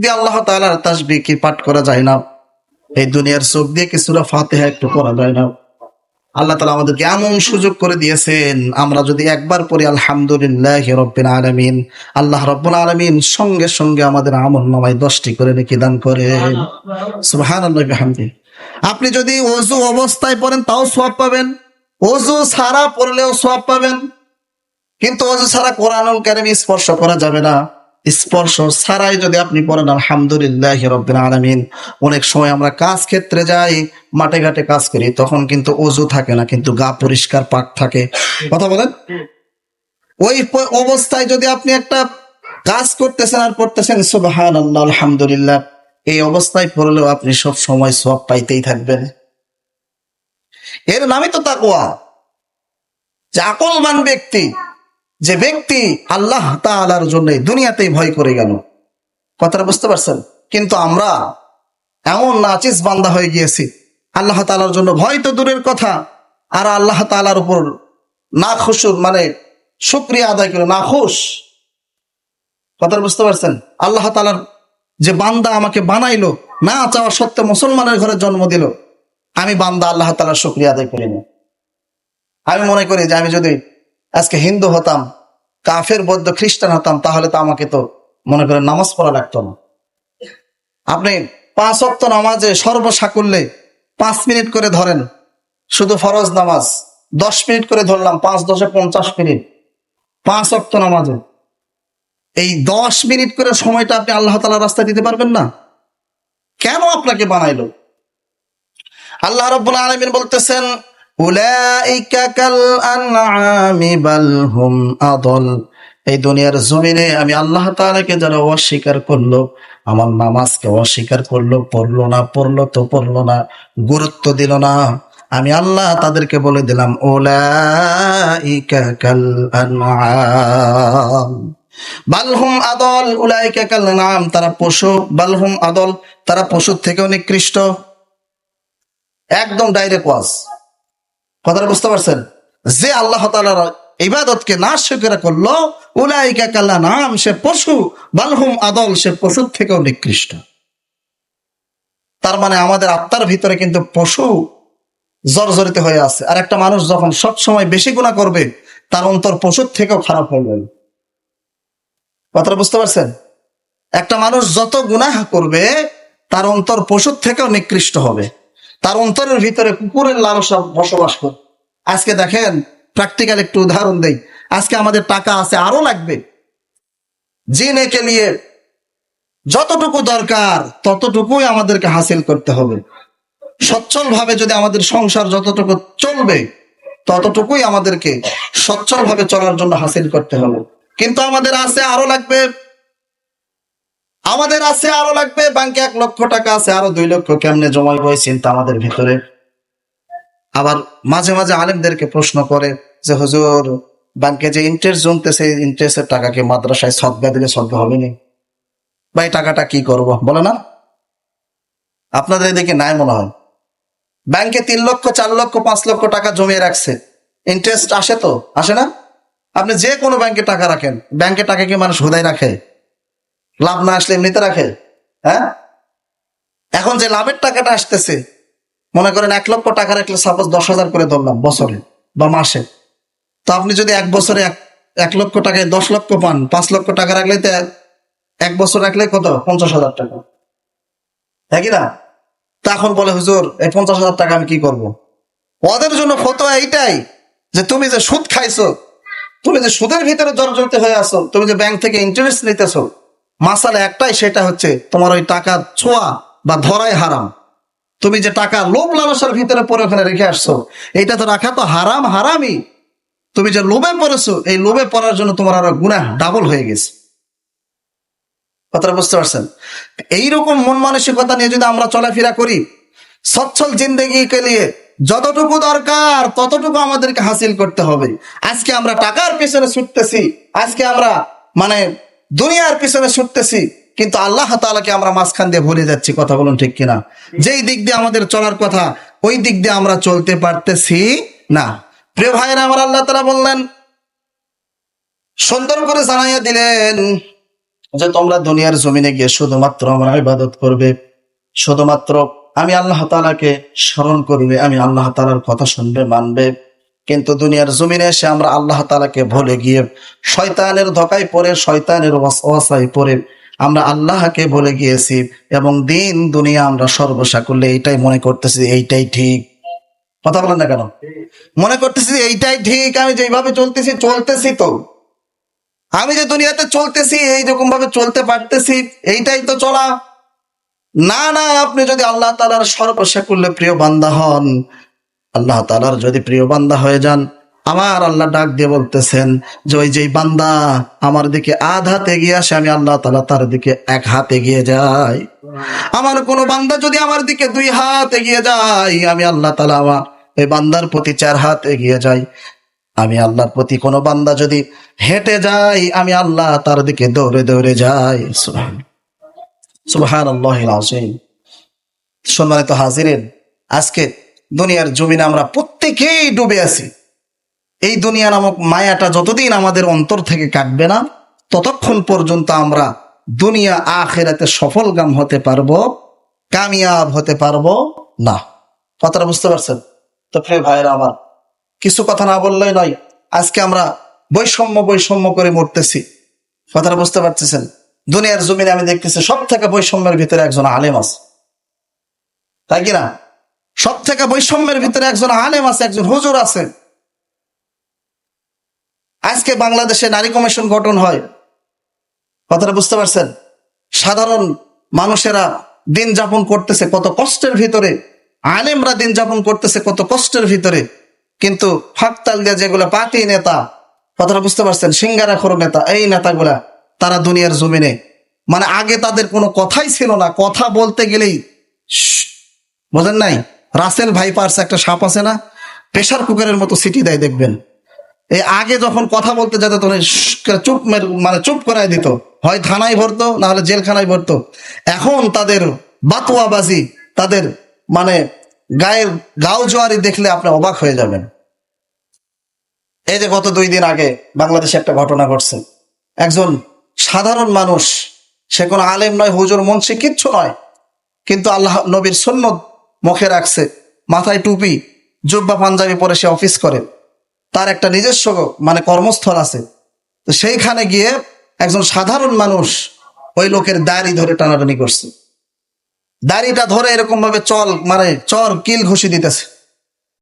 দিয়ে আল্লাহ তাআলার তাসবিহ কি পাঠ করা যায় না? এই দুনিয়ার চোখ দিয়ে কি ফাতিহা একটু পড়া যায় না? আল্লাহ তালা আমাদেরকে এমন সুযোগ করে দিয়েছেন, আমরা যদি একবার পড়ি, আলহামদুলিল্লাহ রব্বিন আলমিন আল্লাহ রব্বুল আলমিন সঙ্গে সঙ্গে আমাদের আমল নামায় দশটি করে নেকি দান করে সুহান আপনি যদি অজু অবস্থায় পড়েন, তাও সোয়াব পাবেন। অজু ছাড়া পড়লেও সোয়াব পাবেন। কিন্তু অজু ছাড়া কোরআনুল কারিম স্পর্শ করা যাবে না। স্পর্শ ছাড়াই যদি আপনি পড়েন, আলহামদুলিল্লাহ রব্বিন আলমিন, অনেক সময় আমরা কাজ ক্ষেত্রে যাই, মাঠে ঘাটে কাজ করি, তখন কিন্তু অজু থাকে না, কিন্তু গা পরিষ্কার, পাক থাকে। কথা বলেন? ওই অবস্থায় যদি আপনি একটা কাজ করতেছেন আর পড়তেছেন সুবাহান আলহামদুলিল্লাহ, এই অবস্থায় পড়লেও আপনি সব সময় সব পাইতেই থাকবেন। এর নামই তো তাকুয়া যে আকলমান ব্যক্তি যে ব্যক্তি আল্লাহ তাআলার জন্য দুনিয়াতেই ভয় করে গেল। কথাটা বুঝতে পারছেন? কিন্তু আমরা এমন নাচিস বান্দা হয়ে গিয়েছি। আল্লাহ তালার জন্য ভয় তো দূরের কথা। আর আল্লাহ তালার উপর না খুশুর মানে শুক্রিয়া আদায় করে না খুশ কথাটা বুঝতে পারছেন? আল্লাহ তালার যে বান্দা আমাকে বানাইলো, না চাওয়া সত্ত্বে মুসলমানের ঘরে জন্ম দিল, আমি বান্দা আল্লাহ তালার শুক্রিয়া আদায় করি না। আমি মনে করি যে আমি যদি আজকে হিন্দু হতাম, কাফের, বৌদ্ধ, খ্রিস্টান হতাম, তাহলে তো আমাকে তো মনে করেন নামাজ পড়া লাগতো না। আপনি পাঁচ অক্ত নামাজে সর্বসাকুল্যে পাঁচ মিনিট করে ধরেন, শুধু ফরজ নামাজ, দশ মিনিট করে ধরলাম, পাঁচ দশে পঞ্চাশ মিনিট, পাঁচ অক্ত নামাজে। এই দশ মিনিট করে সময়টা আপনি আল্লাহ তালা রাস্তায় দিতে পারবেন না? কেন আপনাকে বানাইলো? আল্লাহ রব্বুল আলমিন বলতেছেন উলাইকা কাল আনআমি বাল হুম আদল। এই দুনিয়ার জমিনে আমি আল্লাহ তাআলাকে যারা অস্বীকার করল, আমার নামাজকে অস্বীকার করল, পড়ল না, পড়ল তো পড়ল না, গুরুত্ব দিল না। আমি আল্লাহ তাদেরকে বলে দিলাম, উলাইকা কাল আনআম। বালহুম আদল, উলাইকা কাল নাম তারা পশু বালহুম আদল, তারা পশুর থেকেও নিকৃষ্ট। একদম ডাইরেক্ট ওয়াজ। কথাটা বুঝতে পারছেন? যে আল্লাহ তাআলার ইবাদতকে না স্বীকার করল, উলাইকা কাল্লা নাম সে পশু, বালহুম আদল, সে পশুর থেকেও নিকৃষ্ট। তার মানে আমাদের আত্মার ভিতরে কিন্তু পশু জর্জরিত হয়ে আছে। আর একটা মানুষ যখন সব সময় বেশি গুণা করবে, তার অন্তর পশুর থেকেও খারাপ হয়ে যাবে। কথাটা বুঝতে পারছেন? একটা মানুষ যত গুনাহ করবে, তার অন্তর পশুর থেকেও নিকৃষ্ট হবে। তার অন্তরের ভিতরে কুকুরের লালসা বসবাস করে। আজকে দেখেন প্র্যাকটিক্যাল একটু উদাহরণ দেই। আজকে আমাদের টাকা আছে, আরও লাগবে। জিনে কে নিয়ে যতটুকু দরকার, ততটুকুই আমাদেরকে হাসিল করতে হবে। সচ্ছল ভাবে যদি আমাদের সংসার যতটুকু চলবে, ততটুকুই আমাদেরকে সচ্ছল ভাবে চলার জন্য হাসিল করতে হবে। কিন্তু আমাদের আছে, আরও লাগবে। আমাদের আছে, আরও লাগবে। ব্যাংকে এক লক্ষ টাকা আছে, আরও দুই লক্ষ কেমনে জমাইব এই চিন্তা আমাদের ভিতরে। আবার মাঝে মাঝে আলেমদেরকে প্রশ্ন করে যে, হুজুর, ব্যাংকে যে ইন্টারেস্ট জমতেছে ইন্টারেস্টের টাকাকে মাদ্রাসায় সদ্গা দিলে সদ্গা হবে না? বা এই টাকাটা কি করব? বলে না। আপনাদের এদিকে নাই মনে হয়। ব্যাংকে তিন লক্ষ, চার লক্ষ, পাঁচ লক্ষ টাকা জমিয়ে রাখছে। ইন্টারেস্ট আসে তো? আসে না? আপনি যে কোনো ব্যাংকে টাকা রাখেন। ব্যাংকে টাকা কি মানুষ হুদাই রাখে। লাভ না আসলে এমনিতে রাখে হ্যাঁ? এখন যে লাভের টাকাটা আসতেছে, মনে করেন এক লক্ষ টাকা রাখলে সাপোজ দশ হাজার করে ধরলাম বছরে বা মাসে। তো আপনি যদি এক বছরে এক এক লক্ষ টাকায় দশ লক্ষ পান, পাঁচ লক্ষ টাকা রাখলে তো এক- বছর রাখলে কত? পঞ্চাশ হাজার টাকা। একই না? তা এখন বলে, হুজুর, এই পঞ্চাশ হাজার টাকা আমি কি করব। ওদের জন্য ফতোয়া এইটাই যে তুমি যে সুদ খাইছো, তুমি যে সুদের ভিতরে জর্জরিত হয়ে আসো তুমি যে ব্যাংক থেকে ইন্টারেস্ট নিতেছো মাসালা একটাই, সেটা হচ্ছে তোমার ওই টাকা ছোঁয়া বা ধরাই হারাম। তুমি যে টাকা লোভ লালসার ভিতরে পরে ওখানে রেখে আসছো এটা তো রাখা তো হারাম হারামই। তুমি যে লোভে পড়েছো, এই লোভে পড়ার জন্য তোমার আরও গুণা ডাবল হয়ে গেছে। কথাটা বুঝতে পারছেন? এইরকম মন মানসিকতা নিয়ে যদি আমরা চলাফেরা করি, সচ্ছল জিন্দগিকে নিয়ে যতটুকু দরকার, ততটুকু আমাদেরকে হাসিল করতে হবে। আজকে আমরা টাকার পেছনে ছুটতেছি, আজকে আমরা মানে দুনিয়ার পিছনে ছুটতেছি, কিন্তু আল্লাহ তাআলাকে আমরা মাঝখান দিয়ে ভুলে যাচ্ছি, কথা বলুন ঠিক কিনা? যেই দিক দিয়ে আমাদের চলার কথা, ওই দিক দিয়ে আমরা চলতে পারতেছি না। প্রিয় ভাইয়েরা, আমার আল্লাহ তাআলা বললেন, সুন্দর করে জানাইয়া দিলেন যে তোমরা দুনিয়ার জমিনে গিয়ে শুধুমাত্র আমার ইবাদত করবে। শুধুমাত্র আমি আল্লাহ তাআলাকে স্মরণ করবে, আমি আল্লাহ তালার কথা শুনবে, মানবে। কিন্তু দুনিয়ার জমিনে এসে আমরা আল্লাহ তাআলাকে ভুলে গিয়ে শয়তানের ধকায় পড়ে, শয়তানের ওয়াসায় পড়ে আমরা আল্লাহকে ভুলে গিয়েছি এবং দিন, দুনিয়া আমরা সর্বসা করলে এইটাই মনে করতেছি এইটাই ঠিক। কথা বলেন না কেন? মনে করতেছি এইটাই ঠিক, আমি যেভাবে চলতেছি চলতেছি তো। আমি যে দুনিয়াতে চলতেছি, এই রকম ভাবে চলতে পারতেছি, এইটাই তো চলা। না না, আপনি যদি আল্লাহ তালার সর্বশেষ করলে প্রিয় বান্দা হন আল্লাহ তালার যদি প্রিয় বান্দা হয়ে যান, আমার আল্লাহ ডাক দিয়ে বলতেছেন যে, ওই যেই বান্দা আমার দিকে আধ হাত এগিয়ে আসে, আমি আল্লাহ তালা তার দিকে এক হাত এগিয়ে যাই। আমার কোনো বান্দা যদি আমার দিকে দুই হাত এগিয়ে যায়, আমি আল্লাহ তালা আমার ওই বান্দার প্রতি চার হাত এগিয়ে যাই। আমি আল্লাহর প্রতি কোনো বান্দা যদি হেঁটে যাই, আমি আল্লাহ তার দিকে দৌড়ে দৌড়ে যাই। সুবহান আল্লাহ সম্মানিত হাজিরেন, আজকে দুনিয়ার জমিনে আমরা প্রত্যেকেই ডুবে আছি। এই দুনিয়া নামক মায়াটা যতদিন আমাদের অন্তর থেকে কাটবে না, ততক্ষণ পর্যন্ত আমরা দুনিয়া আখেরাতে সফলগাম হতে পারব, কামিয়াব হতে পারব না। কথাটা বুঝতে পারছেন? তো প্রিয় ভাইয়েরা আমার, কিছু কথা না বললেই নয়, আজকে আমরা বৈষম্য বৈষম্য করে মরতেছি। কথাটা বুঝতে পারতেছেন? দুনিয়ার জমিনে আমি দেখতেছি সব থেকে বৈষম্যের ভিতরে একজন আলেম আছে। তাই কিনা সব থেকে বৈষম্যের ভিতরে একজন আলেম আছে, একজন হুজুর আছে। আজকে বাংলাদেশে নারী কমিশন গঠন হয়। কথাটা বুঝতে পারছেন? সাধারণ মানুষেরা দিন যাপন করতেছে কত কষ্টের ভিতরে। আলেমরা দিন যাপন করতেছে কত কষ্টের ভিতরে। কিন্তু ফাঁকতাল দিয়ে যেগুলো পার্টি নেতা, কথাটা বুঝতে পারছেন? সিঙ্গারাখর নেতা, এই নেতাগুলা, তারা দুনিয়ার জমিনে। মানে আগে তাদের কোনো কথাই ছিল না। কথা বলতে গেলেই বোঝেন নাই? রাসেল ভাইপার্স একটা সাপ আছে না? প্রেশার কুকারের মতো সিটি দেয়, দেখবেন। এই আগে যখন কথা বলতে যেত, তখন চুপ মানে চুপ করায় দিত। হয় থানায় ভরতো, না হলে জেলখানায় ভরতো। এখন তাদের বাতুয়াবাজি, তাদের মানে গায়ের গাও জোয়ারি দেখলে আপনি অবাক হয়ে যাবেন। এই যে গত দুই দিন আগে বাংলাদেশে একটা ঘটনা ঘটছে। একজন সাধারণ মানুষ, সে কোনো আলেম নয়, হুজুর, মুন্সি, কিচ্ছু নয়। কিন্তু আল্লাহ নবীর সন্ন্যত মুখে রাখছে, মাথায় টুপি, জুব্বা পাঞ্জাবি পরে সে অফিস করে। তার একটা নিজস্ব মানে কর্মস্থল আছে। তো সেইখানে গিয়ে একজন সাধারণ মানুষ ওই লোকের দাড়ি ধরে টানাটানি করছে। দাড়িটা ধরে এরকম ভাবে চল মানে চর, কিল ঘুষি দিতেছে।